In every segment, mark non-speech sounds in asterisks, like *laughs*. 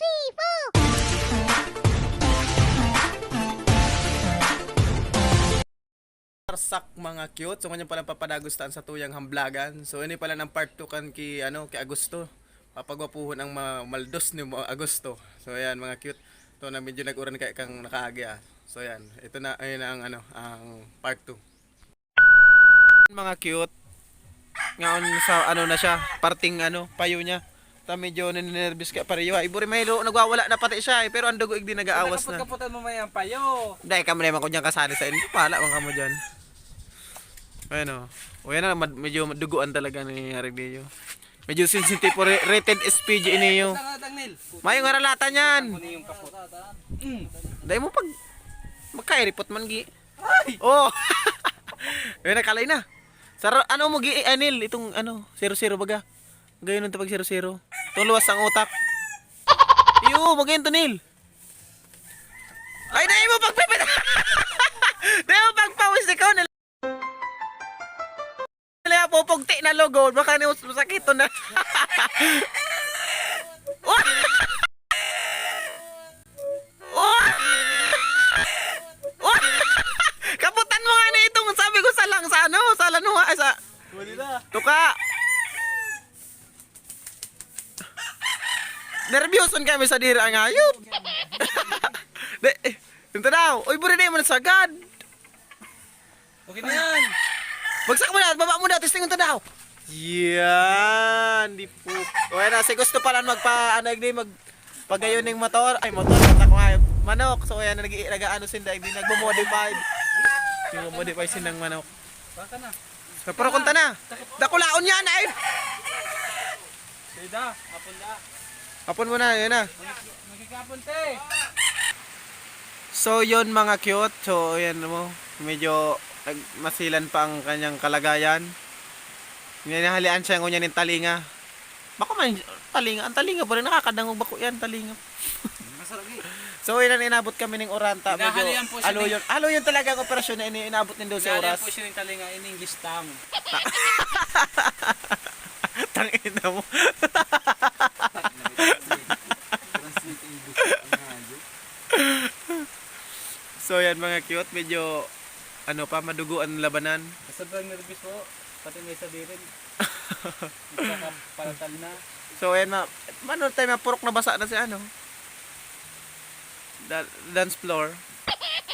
three, four. Sak mga cute. So, ganyan pala papadagustaan sa tuyang hamblagan. So, ini pala ng part 2 kan ki, ano, ki Agusto. Papagwapuhon ang ma- maldos ni Agusto. So, ayan mga cute. To na medyo nag-uran kay kang nakaagi ah. So, ayan. Ito na, ayun na ang, ano, ang part 2. Mga cute. Ngayon sa, ano na siya, parting, ano, payo niya. Ta medyo ninervous ka pariyo. Iburi mayro nagwawala na pati siya eh. Pero ang dugo igdi nag-aawas na. Kapot-kapotan mo may ang payo. Dahil kamo naman ko dyan kasali sa inyo. Pala mga kamo dyan. Ayun o. Yan na, medyo duguan talaga ni Haridillo. Medyo sensitive po. Rated SPG. Tanga tangnil. Mayong aralatan yan. Mm. Dahil mo pag magkairipot man gi. Oh. *laughs* Ayun na, kalay na. Sar ano mo gi, Anil, itong ano, 0-0 baga. Gayon nung tapag 0-0. Itong luwas ang utak. Iyo, magayon to, Nil. Ay, dahil mo pagpipit. *laughs* dahil mo pagpawis ikaw. Nil. Nila pupugti na logo. Baka ni masakit to na. *laughs* Oh! Oh! Oh! Kaputan mo nga na itong sabi ko sa lang sa ano, sa lanuha, sa tuka. Nervyoson kami sa dira ang ayop. *laughs* De, eh, ito daw. Uy, buri na mo sagad. Okay na yan. Bagsak mo na, baba mo na, testing ito daw. Yan, di po. Yan na, si gusto pala magpa, ano, hindi, mag, pagayon ng motor, ay motor, mata ko nga, manok. So yan, nag, nag, ano sinda, hindi, nagmo-modify. Yung modify sindang manok. Baka na. So, pero kunta na. Dakulaon yan, ay! Sida. Apon na. Hapon mo na, yun na. Magkikapon te. So yun mga cute, so yan mo, medyo masilan pa ang kanyang kalagayan. Ninahalian siya ng ng talinga. Bako man, talinga, ang talinga ba rin nakakadangog bako yan, talinga. Masarap. *laughs* So yun ang inabot kami ng Oranta. Medyo, po alo yun, alo yun talaga ang operasyon na ini- inabot ng 12 Kaya oras. po siya yung talinga in English tang. *laughs* Tangina mo. So yan mga cute, medyo ano pa, maduguan labanan. Sobrang nervous po. Pati may sabihin. *laughs* Nagkakapalatal na. So ayan ma, ano tayo mapurok na basa na si ano? Da- dance floor.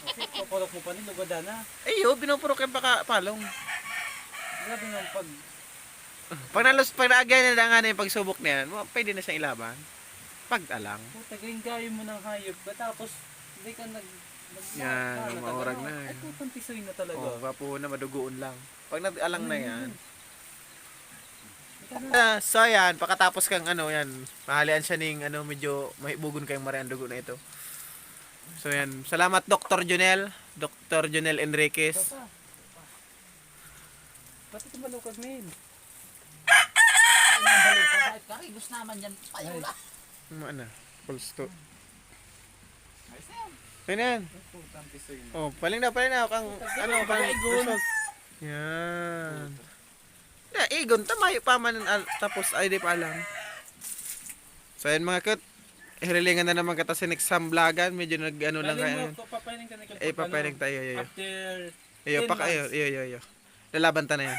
Kasi papalok mo pa rin. Lugada na. Ay yo, binupurok yung paka palong. Grabe nga pag Pag nalos, pag naagay na nga na yung pagsubok na yan, pwede na siyang ilaban. Pag alang. puta gayo mo ng hayop tapos hindi ka nag Yan, nag- maurag na eh. Ay putang tisoy na talaga. Oh, papo na madugoon lang. Pag nag-alang na yan. Ka na- Ah, so yan, pagkatapos kang ano yan, mahalian siya ning ano, medyo mahibugon kayong marian dugo na ito. So yan, salamat Dr. Junel, Dr. Junel Enriquez. Pati tumalukag na yun. Kahit karibos naman yan, payo lang. Ano? Full stop. Ayun na yan. Tisoy na. Oh, paling na, paling na. Kang, ano, Igon. result. Yan. Yeah, igon, tamayo pa man. al- Tapos, ay di pa alam. So, yan mga kut. Hirilingan na naman kita sa next samblagan. Medyo nag, ano lang kayo. Papahiling na kapag Eh, papahiling tayo. Yo, yo. After Iyo, 10 pa kayo. months. Iyo, iyo, iyo. Lalaban ta na yan.